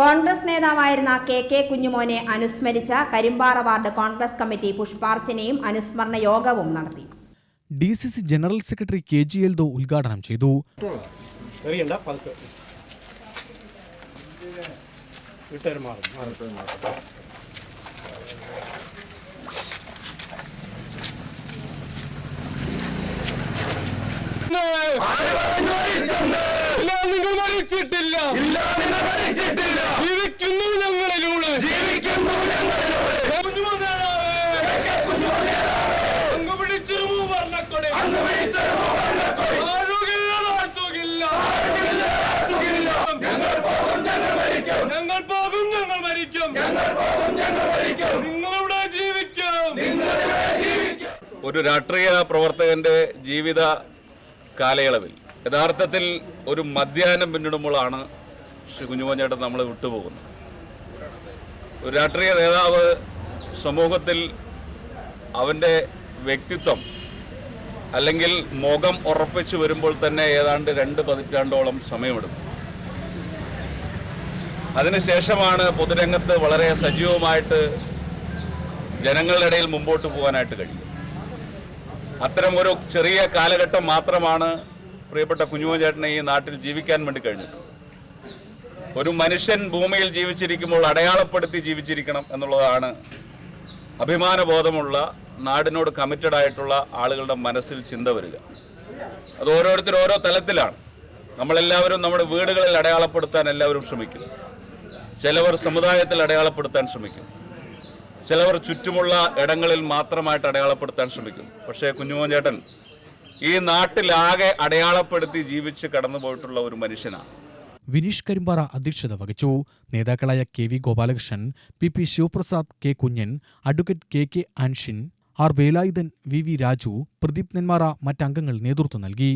കോൺഗ്രസ് നേതാവായിരുന്ന K K കുഞ്ഞുമോനെ അനുസ്മരിച്ച കരിമ്പാറ വാർഡ് കോൺഗ്രസ് കമ്മിറ്റി പുഷ്പാർച്ചനയും അനുസ്മരണ യോഗവും നടത്തി. D C C general secretary K G L ദോ ഉദ്ഘാടനം ചെയ്തു. എറിയണ്ട പതുക്കെ. മരിച്ചിട്ടില്ല ജീവിക്കുന്നു ഞങ്ങളിലൂടെ. പിടിച്ചൊരു മൂവർണക്കൊടി. ആരുകില്ല, നാട്ടുകില്ല. ഞങ്ങൾ പോകും ഞങ്ങൾ മരിക്കും. നിങ്ങളുടെ ജീവിക്കും. ഒരു രാഷ്ട്രീയ പ്രവർത്തകന്റെ ജീവിത കാലയളവിൽ യഥാർത്ഥത്തിൽ ഒരു മധ്യാഹ്നം പിന്നിടുമ്പോഴാണ് ശ്രീ കുഞ്ഞുമോൻ നമ്മളെ വിട്ടുപോകുന്നത്. ഒരു രാഷ്ട്രീയ നേതാവ് സമൂഹത്തിൽ അവന്റെ വ്യക്തിത്വം അല്ലെങ്കിൽ മുഖം ഉറപ്പിച്ചു വരുമ്പോൾ തന്നെ ഏതാണ്ട് രണ്ട് പതിറ്റാണ്ടോളം സമയമെടുക്കും. അതിനുശേഷമാണ് പൊതുരംഗത്ത് വളരെ സജീവമായിട്ട് ജനങ്ങളുടെ ഇടയിൽ മുമ്പോട്ട് പോകാനായിട്ട് കഴിയും അത്തരം ഒരു ചെറിയ കാലഘട്ടം മാത്രമാണ് പ്രിയപ്പെട്ട കുഞ്ഞുമോൻ ചേട്ടനെ ഈ നാട്ടിൽ ജീവിക്കാൻ വേണ്ടി കഴിഞ്ഞിട്ടുണ്ട് ഒരു മനുഷ്യൻ ഭൂമിയിൽ ജീവിച്ചിരിക്കുമ്പോൾ അടയാളപ്പെടുത്തി ജീവിച്ചിരിക്കണം എന്നുള്ളതാണ് അഭിമാനബോധമുള്ള നാടിനോട് കമ്മിറ്റഡ് ആയിട്ടുള്ള ആളുകളുടെ മനസ്സിൽ ചിന്ത വരിക. അത് ഓരോരുത്തരും ഓരോ തലത്തിലാണ്. നമ്മളെല്ലാവരും നമ്മുടെ വീടുകളിൽ അടയാളപ്പെടുത്താൻ എല്ലാവരും ശ്രമിക്കും. ചിലവർ സമുദായത്തിൽ അടയാളപ്പെടുത്താൻ ശ്രമിക്കും. ചിലവർ ചുറ്റുമുള്ള ഇടങ്ങളിൽ മാത്രമായിട്ട് അടയാളപ്പെടുത്താൻ ശ്രമിക്കും. പക്ഷേ കുഞ്ഞുമോൻ ചേട്ടൻ ഈ നാട്ടിലാകെ അടയാളപ്പെടുത്തി ജീവിച്ച് കടന്നുപോയിട്ടുള്ള ഒരു മനുഷ്യനാണ്. വിനീഷ് കരിമ്പാറ അധ്യക്ഷത വഹിച്ചു. നേതാക്കളായ K V Gopalakrishnan P P Sivaprasad K Kunjan advocate K K Anshin R Velayudhan V V Raju Pradeep Nenmara മറ്റംഗങ്ങൾ നേതൃത്വം നൽകി.